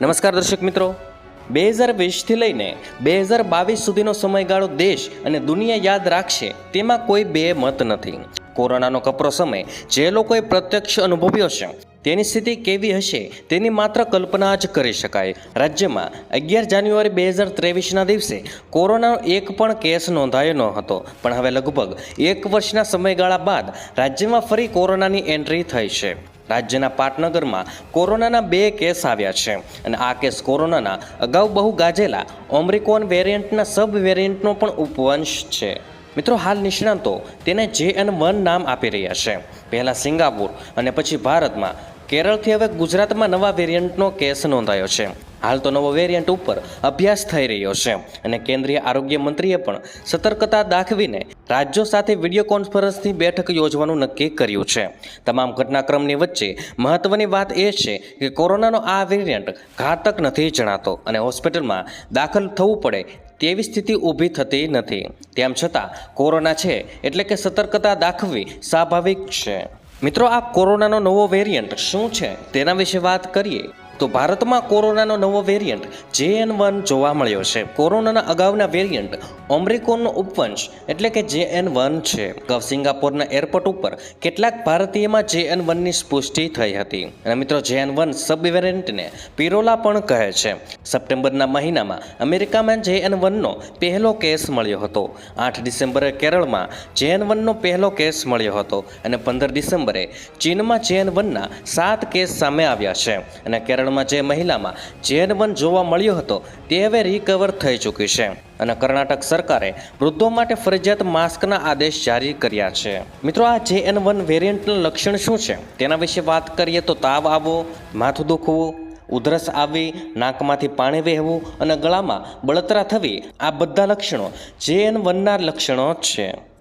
નમસ્કાર દર્શક મિત્રો. બે હજાર વીસથી લઈને બે હજાર બાવીસ સુધીનો સમયગાળો દેશ અને દુનિયા યાદ રાખશે તેમાં કોઈ બે મત નથી. કોરોનાનો કપરો સમય જે લોકોએ પ્રત્યક્ષ અનુભવ્યો છે, તેની સ્થિતિ કેવી હશે તેની માત્ર કલ્પના જ કરી શકાય. રાજ્યમાં અગિયાર જાન્યુઆરી બે હજાર ત્રેવીસના દિવસે કોરોનાનો એક પણ કેસ નોંધાયો ન હતો. પણ હવે લગભગ એક વર્ષના સમયગાળા બાદ રાજ્યમાં ફરી કોરોનાની એન્ટ્રી થઈ છે. રાજ્યના પાટનગરમાં કોરોનાના બે કેસ આવ્યા છે. અને આ કેસ કોરોનાના અગાઉ બહુ ગાજેલા ઓમરિકોન વેરિયન્ટના સબ વેરિયન્ટનો પણ ઉપવંશ છે. મિત્રો, હાલ નિષ્ણાંતો તેને જે એન વન નામ આપી રહ્યા છે. પહેલાં સિંગાપુર અને પછી ભારતમાં. કેરળથી હવે ગુજરાતમાં નવા વેરિયન્ટનો કેસ નોંધાયો છે. હાલ તો નવો વેરિયન્ટ ઉપર અભ્યાસ થઈ રહ્યો છે. અને કેન્દ્રીય આરોગ્ય મંત્રીએ પણ સતર્કતા દાખવીને રાજ્યો સાથે વીડિયો કોન્ફરન્સની બેઠક યોજવાનું નક્કી કર્યું છે. તમામ ઘટનાક્રમની વચ્ચે મહત્વની વાત એ છે કે કોરોનાનો આ વેરિયન્ટ ઘાતક નથી જણાતો અને હોસ્પિટલમાં દાખલ થવું પડે તેવી સ્થિતિ ઊભી થતી નથી. તેમ છતાં કોરોના છે એટલે કે સતર્કતા દાખવવી સ્વાભાવિક છે. મિત્રો, આ કોરોનાનો નવો વેરિયન્ટ શું છે? તેના વિશે વાત કરીએ. તો ભારતમાં કોરોનાનો નવો વેરિયન્ટ જે એન વન જોવા મળ્યો છે. કોરોનાના અગાઉના વેરિયન્ટ ઓમ્રિકોનનો ઉપવંશ એટલે કે જે એન વન છે. સિંગાપોરના એરપોર્ટ ઉપર કેટલાક ભારતીયમાં જે એન વનની પુષ્ટિ થઈ હતી. અને મિત્રો, જે એન વન સબ વેરિયન્ટને પિરોલા પણ કહે છે. સપ્ટેમ્બરના મહિનામાં અમેરિકામાં જે એન વનનો પહેલો કેસ મળ્યો હતો. આઠ ડિસેમ્બરે કેરળમાં જે એન વનનો પહેલો કેસ મળ્યો હતો. અને પંદર ડિસેમ્બરે ચીનમાં જે એન વનના સાત કેસ સામે આવ્યા છે. અને કેરળમાં જે મહિલામાં જે એન વન જોવા મળ્યો હતો, તે હવે રિકવર થઈ ચૂકી છે. અને કર્ણાટક સરકારે વૃદ્ધો માટે ફરજિયાત માસ્કના આદેશ જારી કર્યા છે. મિત્રો, આ જે એન વન વેરિયન્ટના લક્ષણ શું છે? તેના વિશે વાત કરીએ તો તાવ આવવો, માથું દુખવું, ઉધરસ આવી નાકમાંથી પાણી વહેવું અને ગળામાં બળતરા થવી, આ બધા લક્ષણો જે એન વનના લક્ષણો છે.